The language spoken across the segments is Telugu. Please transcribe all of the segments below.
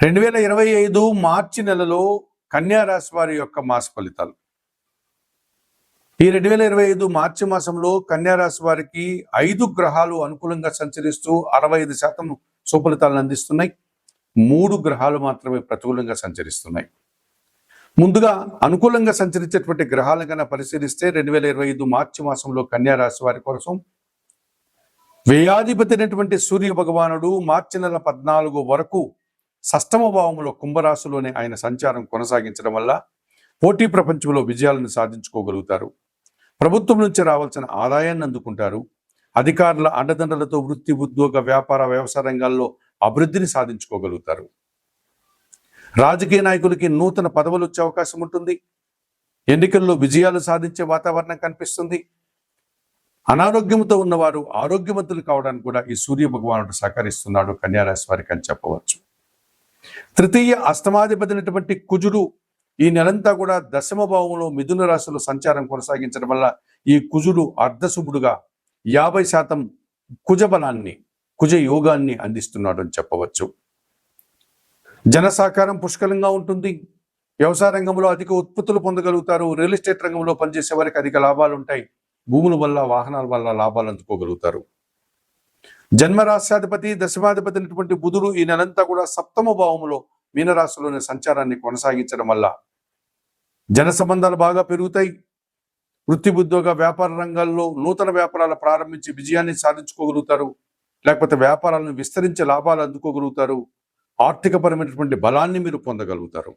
రెండు వేల ఇరవై ఐదు మార్చి నెలలో కన్యారాశి వారి యొక్క మాస ఫలితాలు. ఈ రెండు వేల ఇరవై ఐదు మార్చి మాసంలో కన్యారాశి వారికి ఐదు గ్రహాలు అనుకూలంగా సంచరిస్తూ అరవై ఐదు శాతం సుఫలితాలను అందిస్తున్నాయి. మూడు గ్రహాలు మాత్రమే ప్రతికూలంగా సంచరిస్తున్నాయి. ముందుగా అనుకూలంగా సంచరించేటువంటి గ్రహాలను కన్నా పరిశీలిస్తే రెండు వేల ఇరవై ఐదు మార్చి మాసంలో కన్యారాశి వారి కోసం వ్యయాధిపతి అయినటువంటి సూర్య భగవానుడు మార్చి నెల పద్నాలుగు వరకు సష్టమ భావంలో కుంభరాశిలోనే ఆయన సంచారం కొనసాగించడం వల్ల పోటీ ప్రపంచంలో విజయాలను సాధించుకోగలుగుతారు. ప్రభుత్వం నుంచి రావాల్సిన ఆదాయాన్ని అందుకుంటారు. అధికారుల అండదండలతో వృత్తి ఉద్యోగ వ్యాపార వ్యవసాయ రంగాల్లో అభివృద్ధిని సాధించుకోగలుగుతారు. రాజకీయ నాయకులకి నూతన పదవులు వచ్చే అవకాశం ఉంటుంది. ఎన్నికల్లో విజయాలు సాధించే వాతావరణం కనిపిస్తుంది. అనారోగ్యంతో ఉన్నవారు ఆరోగ్యవంతులు కావడానికి కూడా ఈ సూర్య భగవానుడు సహకరిస్తున్నాడు. కన్యారాశి వారికి అని చెప్పవచ్చు. తృతీయ అష్టమాధిపతినటువంటి కుజుడు ఈ నెలంతా కూడా దశమ భావంలో మిథున రాశిలో సంచారం కొనసాగించడం వల్ల ఈ కుజుడు అర్ధశుభుడుగా యాభై శాతం కుజబలాన్ని కుజ యోగాన్ని అందిస్తున్నాడు అని చెప్పవచ్చు. జన సహకారం పుష్కలంగా ఉంటుంది. వ్యవసాయ రంగంలో అధిక ఉత్పత్తులు పొందగలుగుతారు. రియల్ ఎస్టేట్ రంగంలో పనిచేసే వారికి అధిక లాభాలు ఉంటాయి భూముల వల్ల వాహనాల వల్ల లాభాలు అందుకోగలుగుతారు. జన్మరాశ్యాధిపతి దశమాధిపతి అయినటువంటి బుధుడు ఈ నెలంతా కూడా సప్తమ భావములో మీనరాశిలోని సంచారాన్ని కొనసాగించడం వల్ల జన సంబంధాలు బాగా పెరుగుతాయి. వృత్తి ఉద్యోగ వ్యాపార రంగాల్లో నూతన వ్యాపారాలు ప్రారంభించి విజయాన్ని సాధించుకోగలుగుతారు. లేకపోతే వ్యాపారాలను విస్తరించి లాభాలు అందుకోగలుగుతారు. ఆర్థికపరమైనటువంటి బలాన్ని మీరు పొందగలుగుతారు.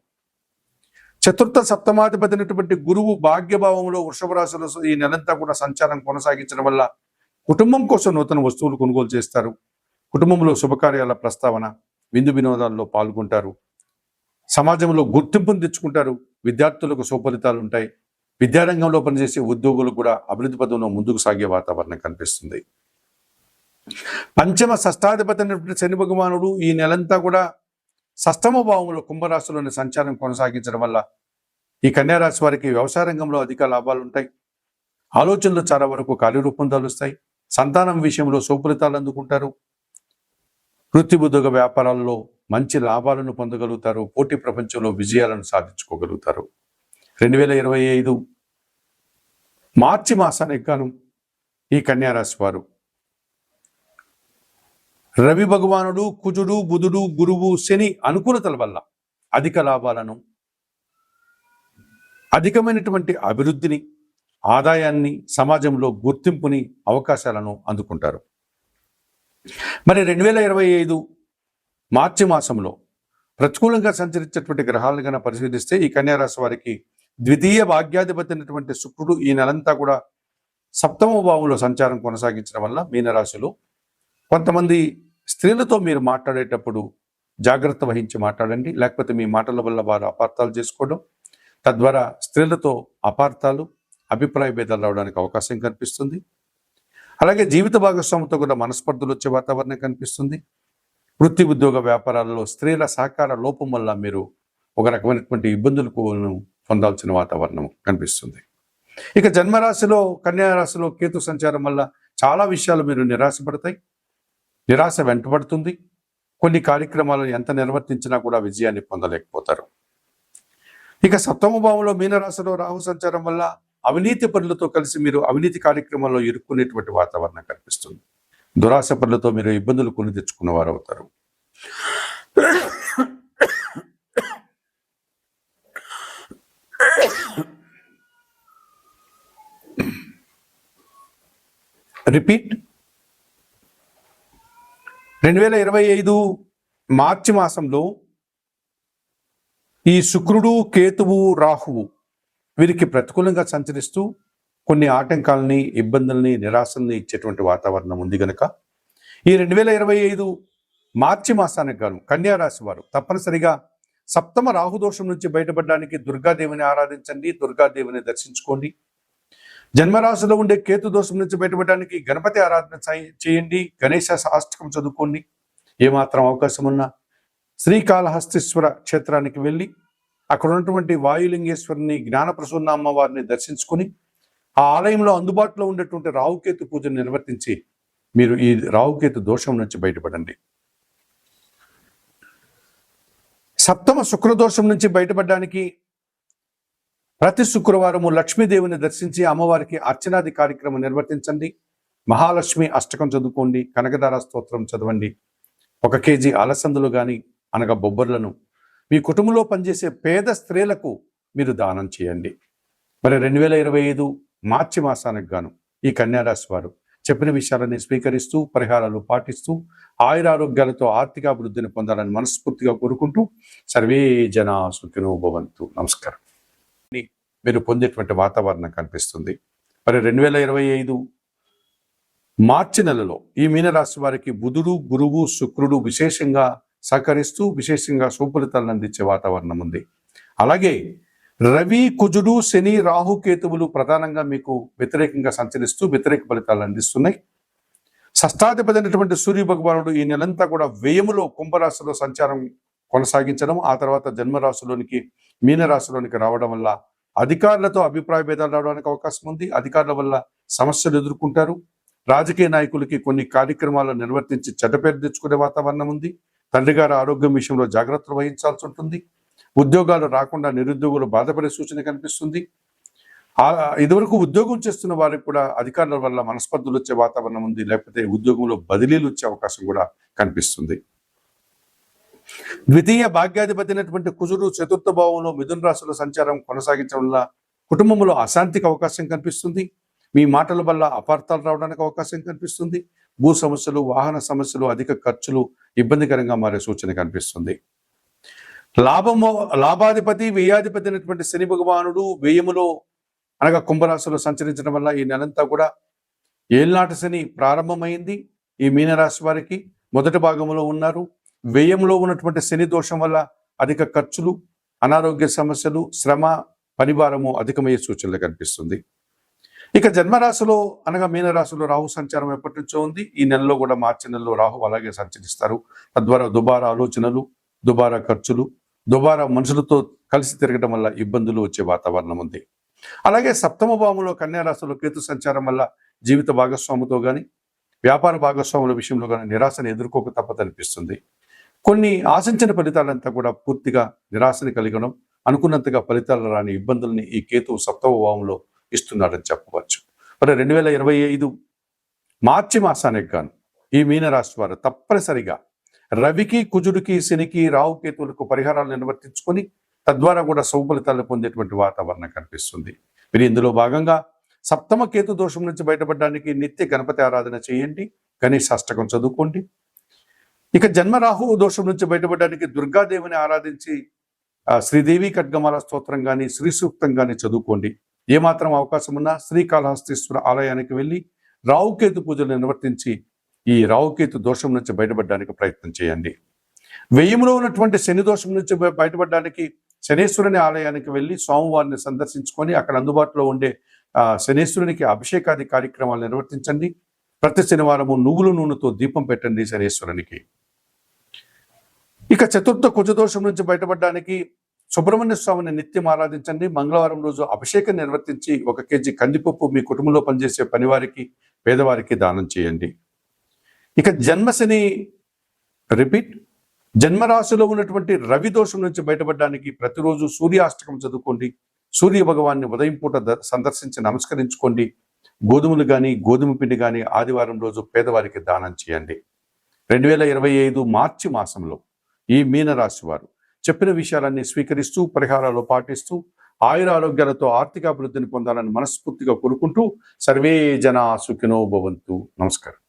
చతుర్థ సప్తమాధిపతి అయినటువంటి గురువు భాగ్యభావంలో వృషభ రాశిలో ఈ నెలంతా కూడా సంచారం కొనసాగించడం వల్ల కుటుంబం కోసం నూతన వస్తువులు కొనుగోలు చేస్తారు. కుటుంబంలో శుభకార్యాల ప్రస్తావన విందు వినోదాల్లో పాల్గొంటారు. సమాజంలో గుర్తింపును తెచ్చుకుంటారు. విద్యార్థులకు సుఫలితాలు ఉంటాయి. విద్యారంగంలో పనిచేసే ఉద్యోగులకు కూడా అభివృద్ధి పదంలో ముందుకు సాగే వాతావరణం కనిపిస్తుంది. పంచమ షష్టాధిపతి అయినటువంటి శని భగవానుడు ఈ నెలంతా కూడా సష్టమ భావంలో కుంభరాశిలోని సంచారం కొనసాగించడం వల్ల ఈ కన్యారాశి వారికి వ్యవసాయ రంగంలో అధిక లాభాలు ఉంటాయి. ఆలోచనలు చాలా వరకు కార్యరూపం తలుస్తాయి. సంతానం విషయంలో సుఫలితాలు అందుకుంటారు. వృత్తిబుద్ధక వ్యాపారాల్లో మంచి లాభాలను పొందగలుగుతారు. పోటీ ప్రపంచంలో విజయాలను సాధించుకోగలుగుతారు. రెండు వేల ఇరవై ఐదు మార్చి మాసానికి గాను ఈ కన్యారాశి వారు. రవి భగవానుడు కుజుడు బుధుడు గురువు శని అనుకూలతల వల్ల అధిక లాభాలను అధికమైనటువంటి అభివృద్ధిని ఆదాయాన్ని సమాజంలో గుర్తింపుని అవకాశాలను అందుకుంటారు. మరి రెండు వేల ఇరవై ఐదు మార్చి మాసంలో ప్రతికూలంగా సంచరించేటువంటి గ్రహాలను కనుక పరిశీలిస్తే ఈ కన్యారాశి వారికి ద్వితీయ భాగ్యాధిపతి అయినటువంటి శుక్రుడు ఈ నెలంతా కూడా సప్తమ భావంలో సంచారం కొనసాగించడం వల్ల మీనరాశిలో కొంతమంది స్త్రీలతో మీరు మాట్లాడేటప్పుడు జాగ్రత్త వహించి మాట్లాడండి. లేకపోతే మీ మాటల వల్ల వారు అపార్థాలు చేసుకోవడం. తద్వారా స్త్రీలతో అపార్థాలు అభిప్రాయ భేదాలు రావడానికి అవకాశం కనిపిస్తుంది. అలాగే జీవిత భాగస్వామితో కూడా మనస్పర్ధలు వచ్చే వాతావరణం కనిపిస్తుంది. వృత్తి ఉద్యోగ వ్యాపారాల్లో స్త్రీల సహకార లోపం వల్ల మీరు ఒక రకమైనటువంటి ఇబ్బందులకు పొందాల్సిన వాతావరణం కనిపిస్తుంది. ఇక జన్మరాశిలో కన్యా రాశిలో కేతు సంచారం వల్ల చాలా విషయాలు మీరు నిరాశపడతాయి. నిరాశ వెంటబడుతుంది. కొన్ని కార్యక్రమాలను ఎంత నిర్వర్తించినా కూడా విజయాన్ని పొందలేకపోతారు. ఇక సప్తమ భావంలో మీనరాశిలో రాహు సంచారం వల్ల అవినీతి పనులతో కలిసి మీరు అవినీతి కార్యక్రమాల్లో ఇరుక్కునేటువంటి వాతావరణం కనిపిస్తుంది. దురాశ పనులతో మీరు ఇబ్బందులు కొని తెచ్చుకున్న వారు అవుతారు రిపీట్. రెండు వేల ఇరవై ఐదు మార్చి మాసంలో ఈ శుక్రుడు కేతువు రాహువు వీరికి ప్రతికూలంగా సంచరిస్తూ కొన్ని ఆటంకాలని ఇబ్బందుల్ని నిరాశల్ని ఇచ్చేటువంటి వాతావరణం ఉంది గనక. ఈ రెండు వేల ఇరవై ఐదు మార్చి మాసానికి గాను కన్యారాశి వారు తప్పనిసరిగా సప్తమ రాహుదోషం నుంచి బయటపడడానికి దుర్గాదేవిని ఆరాధించండి దుర్గాదేవిని దర్శించుకోండి. జన్మరాశిలో ఉండే కేతు దోషం నుంచి బయటపడడానికి గణపతి ఆరాధన చేయండి గణేశ సాష్టకం చదువుకోండి. ఏమాత్రం అవకాశం ఉన్నా శ్రీకాళహస్తీశ్వర క్షేత్రానికి వెళ్ళి అక్కడ ఉన్నటువంటి వాయులింగేశ్వరిని జ్ఞానప్రసూన్న అమ్మవారిని దర్శించుకుని ఆ ఆలయంలో అందుబాటులో ఉండేటువంటి రావుకేతు పూజను నిర్వర్తించి మీరు ఈ రావుకేతు దోషం నుంచి బయటపడండి. సప్తమ శుక్రదోషం నుంచి బయటపడడానికి ప్రతి శుక్రవారము లక్ష్మీదేవిని దర్శించి అమ్మవారికి అర్చనాది కార్యక్రమం నిర్వర్తించండి. మహాలక్ష్మి అష్టకం చదువుకోండి కనకదార స్తోత్రం చదవండి. ఒక కేజీ అలసందులు కానీ అనగా బొబ్బర్లను మీ కుటుంబంలో పనిచేసే పేద స్త్రీలకు మీరు దానం చేయండి. మరి రెండు వేల ఇరవై ఐదు మార్చి మాసానికి గాను ఈ కన్యారాశి వారు చెప్పిన విషయాలని స్వీకరిస్తూ పరిహారాలు పాటిస్తూ ఆయురారోగ్యాలతో ఆర్థికాభివృద్ధిని పొందాలని మనస్ఫూర్తిగా కోరుకుంటూ సర్వే జన సుఖినో భవంతు. నమస్కారం. మీరు పొందేటువంటి వాతావరణం కనిపిస్తుంది. మరి రెండు వేల ఇరవై ఐదు మార్చి నెలలో ఈ మీనరాశి వారికి బుధుడు గురువు శుక్రుడు విశేషంగా సహకరిస్తూ విశేషంగా సుఫలితాలను అందించే వాతావరణం ఉంది. అలాగే రవి కుజుడు శని రాహు కేతువులు ప్రధానంగా మీకు వ్యతిరేకంగా సంచరిస్తూ వ్యతిరేక ఫలితాలు అందిస్తున్నాయి. షష్టాధిపతి అయినటువంటి సూర్య భగవానుడు ఈ నెలంతా కూడా వ్యయములో కుంభరాశిలో సంచారం కొనసాగించడం ఆ తర్వాత జన్మరాశిలోనికి మీనరాశిలోనికి రావడం వల్ల అధికారులతో అభిప్రాయ భేదాలు రావడానికి అవకాశం ఉంది. అధికారుల వల్ల సమస్యలు ఎదుర్కొంటారు. రాజకీయ నాయకులకి కొన్ని కార్యక్రమాలు నిర్వర్తించి చెడ్డ పేరు తెచ్చుకునే వాతావరణం ఉంది. తండ్రి గారి ఆరోగ్యం విషయంలో జాగ్రత్తలు వహించాల్సి ఉంటుంది. ఉద్యోగాలు రాకుండా నిరుద్యోగులు బాధపడే సూచన కనిపిస్తుంది. ఇదివరకు ఉద్యోగం చేస్తున్న వారికి కూడా అధికారుల వల్ల మనస్పర్ధులు వచ్చే వాతావరణం ఉంది. లేకపోతే ఉద్యోగంలో బదిలీలు వచ్చే అవకాశం కూడా కనిపిస్తుంది. ద్వితీయ భాగ్యాధిపతి అయినటువంటి కుజుడు చతుర్థ భావంలో మిథున రాశుల సంచారం కొనసాగించడం వల్ల కుటుంబంలో అశాంతికి అవకాశం కనిపిస్తుంది. మీ మాటల వల్ల అపార్థాలు రావడానికి అవకాశం కనిపిస్తుంది. భూ సమస్యలు వాహన సమస్యలు అధిక ఖర్చులు ఇబ్బందికరంగా మారే సూచన కనిపిస్తుంది. లాభము లాభాధిపతి వ్యయాధిపతి అయినటువంటి శని భగవానుడు వ్యయములో అనగా కుంభరాశిలో సంచరించడం వల్ల ఈ నెలంతా కూడా ఏళ్ళనాటి శని ప్రారంభమైంది. ఈ మీనరాశి వారికి మొదటి భాగంలో ఉన్నారు. వ్యయంలో ఉన్నటువంటి శని దోషం వల్ల అధిక ఖర్చులు అనారోగ్య సమస్యలు శ్రమ పనిభారము అధికమయ్యే సూచనలు కనిపిస్తుంది. ఇక జన్మరాశిలో అనగా మీనరాశిలో రాహు సంచారం ఎప్పటి నుంచో ఉంది. ఈ నెలలో కూడా మార్చి నెలలో రాహు అలాగే సంచరిస్తారు. తద్వారా దుబారా ఆలోచనలు దుబారా ఖర్చులు దుబారా మనుషులతో కలిసి తిరగడం వల్ల ఇబ్బందులు వచ్చే వాతావరణం ఉంది. అలాగే సప్తమ భావంలో కన్యారాశిలో కేతు సంచారం వల్ల జీవిత భాగస్వాముతో కానీ వ్యాపార భాగస్వాముల విషయంలో కానీ నిరాశను ఎదుర్కోక తప్పదనిపిస్తుంది కొన్ని ఆశించిన ఫలితాలంతా కూడా పూర్తిగా నిరాశని కలిగడం అనుకున్నంతగా ఫలితాలు రాని ఇబ్బందుల్ని ఈ కేతువు సప్తమ భావంలో ఇస్తున్నాడని చెప్పవచ్చు. మరి రెండు వేల ఇరవై ఐదు మార్చి మాసానికి గాను ఈ మీనరాశి వారు తప్పనిసరిగా రవికి కుజుడికి శనికి రాహు కేతువులకు పరిహారాలు నిర్వర్తించుకొని తద్వారా కూడా సౌఫలితాలు పొందేటువంటి వాతావరణం కనిపిస్తుంది. మీరు ఇందులో భాగంగా సప్తమ కేతు దోషం నుంచి బయటపడడానికి నిత్య గణపతి ఆరాధన చేయండి గణేష్ అష్టకం చదువుకోండి. ఇక జన్మరాహు దోషం నుంచి బయటపడడానికి దుర్గాదేవిని ఆరాధించి ఆ, శ్రీదేవి ఖడ్గమాల స్తోత్రం కానీ శ్రీ సూక్తం కానీ చదువుకోండి. ఏమాత్రం అవకాశం ఉన్నా శ్రీకాళహస్తీశ్వర ఆలయానికి వెళ్ళి రావుకేతు పూజలు నిర్వర్తించి ఈ రావుకేతు దోషం నుంచి బయటపడడానికి ప్రయత్నం చేయండి. వెయ్యిములో ఉన్నటువంటి శని దోషం నుంచి బయటపడడానికి శనేశ్వరుని ఆలయానికి వెళ్ళి స్వామివారిని సందర్శించుకొని అక్కడ అందుబాటులో ఉండే శనేశ్వరునికి అభిషేకాది కార్యక్రమాలు నిర్వర్తించండి. ప్రతి శనివారము నువ్వుల నూనెతో దీపం పెట్టండి శనేశ్వరునికి. ఇక చతుర్థ కుజదోషం నుంచి బయటపడడానికి సుబ్రహ్మణ్య స్వామిని నిత్యం ఆరాధించండి. మంగళవారం రోజు అభిషేకం నిర్వర్తించి ఒక కేజీ కందిపప్పు మీ కుటుంబంలో పనిచేసే పనివారికి పేదవారికి దానం చేయండి. ఇక జన్మశని రిపీట్ జన్మరాశిలో ఉన్నటువంటి రవి దోషం నుంచి బయటపడడానికి ప్రతిరోజు సూర్యాష్టకం చదువుకోండి. సూర్య భగవాన్ని ఉదయం పూట సందర్శించి నమస్కరించుకోండి. గోధుమలు కానీ గోధుమ పిండి కానీ ఆదివారం రోజు పేదవారికి దానం చేయండి. రెండు వేల ఇరవై ఐదు మార్చి మాసంలో ఈ మీనరాశి వారు చెప్పిన విషయాలన్నీ స్వీకరిస్తూ పరిహారాలు పాటిస్తూ ఆయుర ఆరోగ్యాలతో ఆర్థిక అభివృద్ధిని పొందాలని మనస్ఫూర్తిగా కోరుకుంటూ సర్వే జన సుఖినో భవంతు. నమస్కారం.